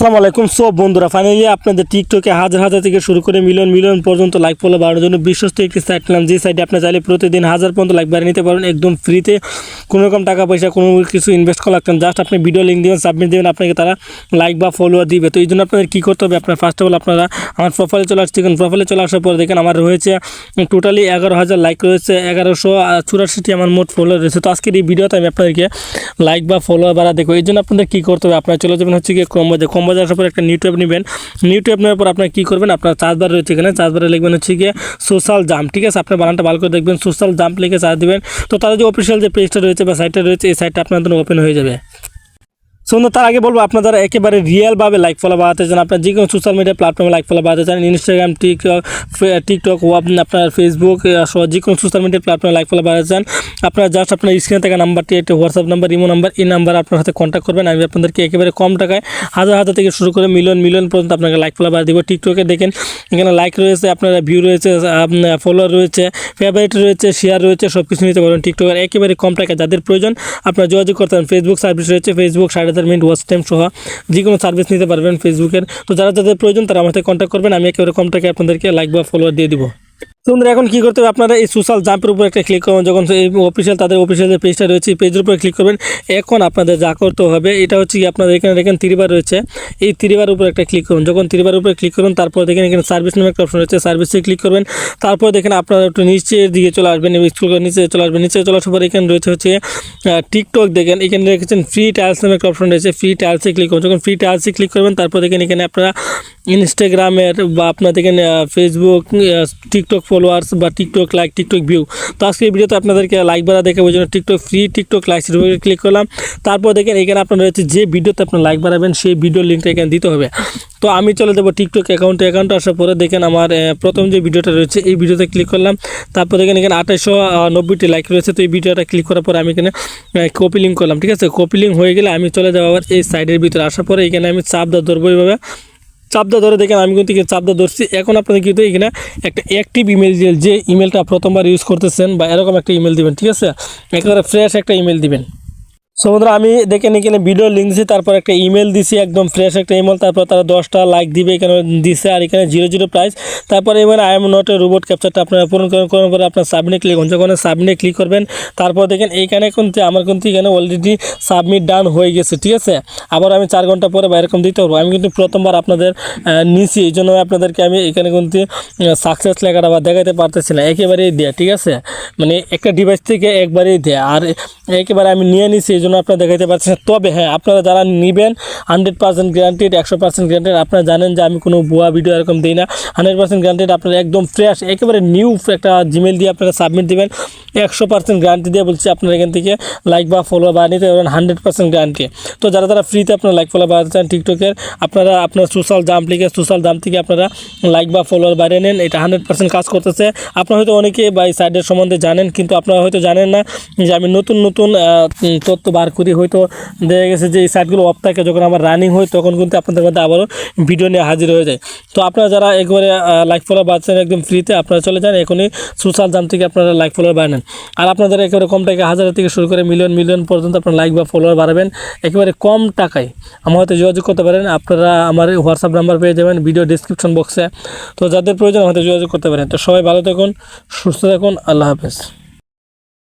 আসসালামু আলাইকুম। সব বন্ধুরা ফাইনালি আপনাদের টিকটকে হাজার হাজার থেকে শুরু করে মিলিয়ন মিলিয়ন পর্যন্ত লাইক ফলো বাড়ানোর জন্য বিশ্বস্ত একটি সাইট নিলাম যে সাইটে আপনি চাইলে প্রতিদিন হাজার পর্যন্ত লাইক বাড়িয়ে নিতে পারেন একদম ফ্রিতে কোনো রকম টাকা পয়সা, কোনো কিছু ইনভেস্ট করা লাগতেন জাস্ট আপনি ভিডিও লিঙ্ক দেবেন সাবমিট দেবেন, আপনাকে তারা লাইক বা ফলোয়ার দিবে। তো এই জন্য আপনাদের কী করতে হবে? আপনার ফার্স্ট অফ অল আপনারা আমার প্রোফাইলে চলে আসছে। প্রোফাইলে চলে আসার পর দেখেন আমার রয়েছে টোটালি এগারো হাজার লাইক রয়েছে, এগারোশো চুরাশিটি আমার মোট ফলোয়ার রয়েছে। তো আজকের এই ভিডিওতে আমি আপনাদেরকে লাইক বা ফলোয়ার বাড়া দেখো এই জন্য আপনাদের কী করতে হবে? আপনারা চলে যাবেন হচ্ছে গিয়ে কম বাজে কম বাজে আসার পর একটা নিউ নেবেন। নিউ নেওয়ার পর আপনার কী করবেন? আপনার চার্জবার রয়েছে এখানে। চার্জবারে লিখবেন হচ্ছে গিয়ে সোশ্যাল জাম্প ঠিক আছে? আপনার বানানটা ভালো করে দেখবেন। সোশ্যাল জাম্প লিখে চার্জ দেবেন। তো তাদের যে অফিসিয়াল যে পেজটা রয়েছে বা সাইটটা রয়েছে, এই সাইটটা আপনার জন্য ওপেন হয়ে যাবে। সুন্দর তার আগে বলব, আপনার একেবারে রিয়েলভাবে লাইক ফলো বাড়াতে চান, আপনার যে কোনো সোশ্যাল মিডিয়া প্ল্যাটফর্মে লাইক ফলো বাড়াতে চান ইনস্টাগ্রাম টিকটক টিকটক ওয়াপ আপনার ফেসবুক সহ যে কোনো সোশ্যাল মিডিয়া প্ল্যাটফর্মে লাইক ফলো বাড়াতে চান, আপনারা জাস্ট আপনার স্ক্রিনে থাকা নাম্বারটি একটা হোয়াটসঅ্যাপ নাম্বার ইমো নাম্বার এই নাম্বার আপনার সাথে কন্ট্যাক্ট করবেন। আমি আপনাদেরকে একেবারে কম টাকায় হাজার হাজার থেকে শুরু করে মিলিয়ন মিলিয়ন পর্যন্ত আপনাকে লাইক ফলো বাড়া দিব। টিকটকে দেখেন, এখানে লাইক রয়েছে, আপনার ভিউ রয়েছে ফলোয়ার রয়েছে ফেভারিট রয়েছে শেয়ার রয়েছে সব কিছু নিতে পারবেন। টিকটকের একেবারে কম টাকায় যাদের প্রয়োজন, আপনারা যোগাযোগ করতে পারেন। ফেসবুক সার্ভিস রয়েছে ফেসবুক সাড়ে চার মিনিট ওয়াচ টাইম সহ যে কোনো সার্ভিস নিতে পারবেন ফেসবুকের তো যারা যাদের প্রয়োজন তারা সাথে কন্ট্যাক্ট করবেন, আমি একেবারে কম টাকায় আপনাদেরকে লাইক বা ফলোয়ার দিয়ে দিব। তো বন্ধুরা এখন কী করতে হবে? আপনারা এই সোশ্যাল জাম্পের উপর একটা ক্লিক করবেন। যখন এই অফিসিয়াল তাদের অফিসিয়াল যে পেজটা রয়েছে পেজের উপরে ক্লিক করবেন। এখন আপনাদের যা করতে হবে, এটা হচ্ছে কি আপনাদের এখানে দেখেন তিরিবার রয়েছে। এই তিরিবার উপর একটা ক্লিক করুন যখন তিরিবার উপরে ক্লিক করুন তারপর দেখেন এখানে সার্ভিস নামে একটা অপশন রয়েছে। সার্ভিসে ক্লিক করবেন। তারপর দেখেন আপনারা একটু নিচের দিকে চলে আসবেন স্কুল নিচে চলে আসবেন। নিচে চলে আসার পর এখানে রয়েছে হচ্ছে টিকটক দেখেন। এখানে রেখেছেন ফ্রি টাইলস নামে একটা অপশন রয়েছে। ফ্রি টাইলসে ক্লিক করুন যখন ফ্রি টাইলসে ক্লিক করবেন, তারপর দেখেন এখানে আপনারা ইনস্টাগ্রামের বা আপনার দেখেন ফেসবুক টিকটক ফলোয়ার্স বা টিকটক লাইক টিকটক ভিউ তো আজকে এই ভিডিওতে আপনাদেরকে লাইক বাড়া দেখে ওই জন্য টিকটক ফ্রি টিকটক লাইকসের উপরে ক্লিক করলাম। তারপর দেখেন এখানে আপনার রয়েছে যে ভিডিওতে আপনার লাইক বাড়াবেন, সেই ভিডিওর লিঙ্কটা এখানে দিতে হবে। তো আমি চলে যাব টিকটক অ্যাকাউন্টে অ্যাকাউন্টে আসার পরে দেখেন আমার প্রথম যে ভিডিওটা রয়েছে, এই ভিডিওতে ক্লিক করলাম। তারপর দেখেন এখানে আঠাশশো নব্বইটি লাইক রয়েছে। তো এই ভিডিওটা ক্লিক করার পরে আমি এখানে কপি লিঙ্ক করলাম, ঠিক আছে? কপি লিঙ্ক হয়ে গেলে আমি চলে যাব আবার এই সাইডের ভিতরে। আসার পরে এখানে আমি চাপ দা ধরবো এইভাবে। চাপদা ধরে দেখেন, আমি কিন্তু চাপদা ধরছি। এখন আপনাদের কিন্তু এখানে একটা অ্যাক্টিভ ইমেল যে ইমেলটা প্রথমবার ইউজ করতেছেন বা এরকম একটা ইমেল দিবেন, ঠিক আছে? একেবারে ফ্রেশ একটা ইমেল দিবেন। সো বন্ধুরা, আমি দেখেন এখানে ভিডিও লিঙ্ক দিছি, তারপর একটা ইমেল দিছি, একদম ফ্রেশ একটা ইমেল তারপর তারা দশটা লাইক দিবে এখানে দিছে, আর এখানে জিরো জিরো প্রাইস তারপরে এখানে I am not a robot ক্যাপচারটা আপনারা পূরণ করার করার পরে আপনার সাবমিট ক্লিক করুন যখন সাবমিট ক্লিক করবেন, তারপর দেখেন এইখানে কিন্তু আমার কিন্তু এখানে অলরেডি সাবমিট ডান হয়ে গেছে, ঠিক আছে? আবার আমি চার ঘণ্টা পরে বা এরকম দিতে পারব। আমি কিন্তু প্রথমবার আপনাদের নিছি, এই জন্য আপনাদেরকে আমি এখানে কিন্তু সাকসেস লেখাটা বা দেখাতে পারতেছি না, একেবারেই দেয়া, ঠিক আছে? মানে একটা ডিভাইস থেকে একবারেই দেয়া, আর একেবারে আমি নিয়ে নিছি, এই জন্য আপনারা দেখাতে পারছেন তবে হ্যাঁ আপনারা যারা নেবেন হান্ড্রেড পার্সেন্ট গ্যারান্টিড একশো পার্সেন্ট গ্যারান্টেড আপনারা জানেন যে আমি কোনো ভুয়া ভিডিও এরকম দিই না। হান্ড্রেড পার্সেন্ট গ্যারান্টেড আপনারা একদম ফ্রেশ একেবারে নিউ একটা জিমেল দিয়ে আপনারা সাবমিট দিবেন। একশো পার্সেন্ট গ্যারান্টি দিয়ে বলছি আপনারা এখান থেকে লাইক বা ফলো বা নিতে পারবেন হান্ড্রেড পার্সেন্ট গ্যারান্টি তো যারা যারা ফ্রিতে আপনারা লাইক ফলো বাড়াতে চান টিকটকের আপনারা আপনার সোশ্যাল জাম্প লিখে সোশ্যাল জাম্প থেকে আপনারা লাইক বা ফলোয়ার বাড়িয়ে নেন, এটা হান্ড্রেড পার্সেন্ট কাজ করতেছে। আপনারা হয়তো অনেকে বা এই সাইডের সম্বন্ধে জানেন, কিন্তু আপনারা হয়তো জানেন না যে আমি নতুন নতুন তথ্য বার করি হয়তো দেখা গেছে যে এই সাইটগুলো অফ থাকে, যখন আমার রানিং হয়, তখন কিন্তু আপনাদের মধ্যে আবারও ভিডিও নিয়ে হাজির হয়ে যায়। তো আপনারা যারা একবারে লাইক ফলো বাড়ছেন একদম ফ্রিতে আপনারা চলে যান, এখনই সোশ্যাল জাম থেকে আপনারা লাইক ফলোয়ার বাড়ায় নেন আর আপনাদের একেবারে কম টাকা হাজার থেকে শুরু করে মিলিয়ন মিলিয়ন পর্যন্ত আপনার লাইক বা ফলোয়ার বাড়াবেন, একেবারে কম টাকায়। আমার হয়তো যোগাযোগ করতে পারেন, আপনারা আমার হোয়াটসঅ্যাপ নাম্বার পেয়ে যাবেন ভিডিও ডিসক্রিপশন বক্সে তো যাদের প্রয়োজন আমাদের যোগাযোগ করতে পারেন। তো সবাই ভালো থাকুন, সুস্থ থাকুন, আল্লাহ হাফেজ।